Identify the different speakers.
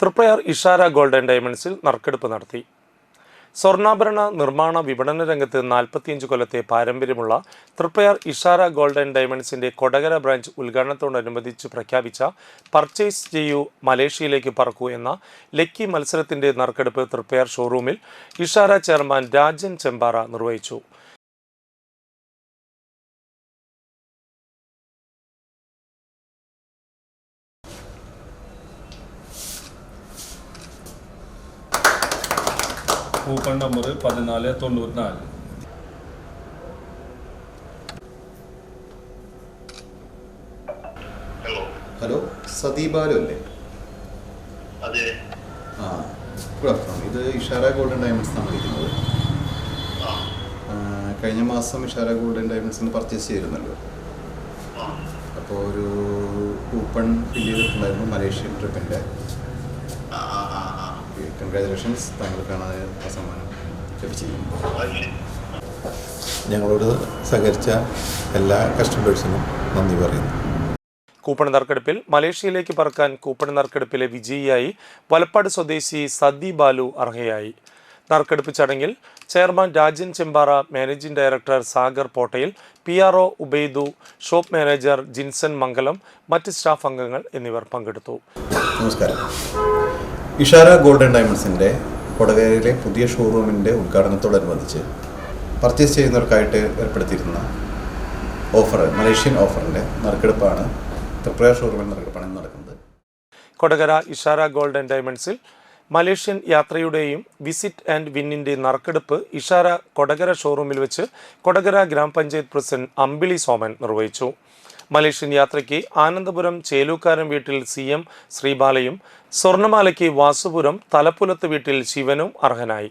Speaker 1: Triprayar Ishara golden ഡയമണ്ട്സിൽ നറുക്കെടുപ്പ് നടത്തി. സ്വർണാഭരണ നിർമ്മാണ വിപണന രംഗത്ത് നാൽപ്പത്തിയഞ്ച് കൊല്ലത്തെ പാരമ്പര്യമുള്ള തൃപ്പയാർ ഇഷാര ഗോൾഡൻ ഡയമണ്ട്സിന്റെ കൊടകര ബ്രാഞ്ച് ഉദ്ഘാടനത്തോടനുബന്ധിച്ച് പ്രഖ്യാപിച്ച പർച്ചേസ് ചെയ്യൂ മലേഷ്യയിലേക്ക് പറക്കൂ എന്ന ലക്കി മത്സരത്തിന്റെ നറുക്കെടുപ്പ് തൃപ്പയാർ ഷോറൂമിൽ ഇഷാര ചെയർമാൻ രാജൻ ചെമ്പാറ നിർവഹിച്ചു.
Speaker 2: കൂപ്പൺ നമ്പർ പതിനാല് തൊണ്ണൂറ്റിനാല്.
Speaker 3: ഹലോ
Speaker 4: സതീബാലു അല്ലേ? ആ ഗുഡ് ആഫ്റ്റർനൂൺ ഇത് ഇഷാര ഗോൾഡൻ ഡയമണ്ട്സ് ആണ് വിളിക്കുന്നത്? കഴിഞ്ഞ മാസം ഇഷാര ഗോൾഡൻ ഡയമണ്ട്സിന് പർച്ചേസ് ചെയ്തിരുന്നല്ലോ. അപ്പോൾ ഒരു കൂപ്പൺ ഫില്ല് ചെയ്തിട്ടുണ്ടായിരുന്നു മലേഷ്യൻ
Speaker 3: ട്രിപ്പിന്റെ
Speaker 4: കൺഗ്രാജുലേഷൻസ് താങ്കൾക്കാണ് ആ സമ്മാനം ലഭിച്ചിരിക്കുന്നത്
Speaker 5: ഞങ്ങളോട് സഹകരിച്ച എല്ലാ കസ്റ്റമേഴ്സിനും നന്ദി പറയുന്നു.
Speaker 1: കൂപ്പൺ നറുക്കെടുപ്പിൽ മലേഷ്യയിലേക്ക് പറക്കാൻ കൂപ്പൺ നറുക്കെടുപ്പിലെ വിജയിയായി വലപ്പാട് സ്വദേശി സദി ബാലു അർഹയായി. നറുക്കെടുപ്പ് ചടങ്ങിൽ chairman Rajan Chempara managing director Sagar പോട്ടയിൽ P R O Ubaidu shop manager Jinson Mangalam മറ്റ് സ്റ്റാഫ് അംഗങ്ങൾ എന്നിവർ പങ്കെടുത്തു.
Speaker 4: നമസ്കാരം. ഇഷാര ഗോൾഡൻ ഡയമണ്ട്സിന്റെ കൊടകരയിലെ പുതിയ ഷോറൂമിന്റെ ഉദ്ഘാടനത്തോടനുബന്ധിച്ച് പർച്ചേസ് ചെയ്യുന്നവർക്കായിട്ട് ഏർപ്പെടുത്തിയിരുന്ന ഓഫർ മലേഷ്യൻ ഓഫറിന്റെ നറുക്കെടുപ്പാണ് തൃപ്രയ ഷോറൂമിൽ നറുക്കെടുപ്പാണ് നടക്കുന്നത്.
Speaker 1: കൊടകര ഇഷാര ഗോൾഡൻ ഡയമണ്ട്സിൽ മലേഷ്യൻ യാത്രയുടെയും വിസിറ്റ് ആൻഡ് വിന്നിന്റെ നറുക്കെടുപ്പ് ഇഷാര കൊടകര ഷോറൂമിൽ വെച്ച് കൊടകര ഗ്രാമപഞ്ചായത്ത് പ്രസിഡന്റ് അമ്പിളി സോമൻ നിർവഹിച്ചു. മലേഷ്യൻ യാത്രയ്ക്ക് ആനന്ദപുരം ചേലൂക്കാരൻ വീട്ടിൽ സി എം ശ്രീബാലയും സ്വർണമാലയ്ക്ക് വാസുപുരം തലപ്പുലത്ത് വീട്ടിൽ ശിവനും അർഹനായി.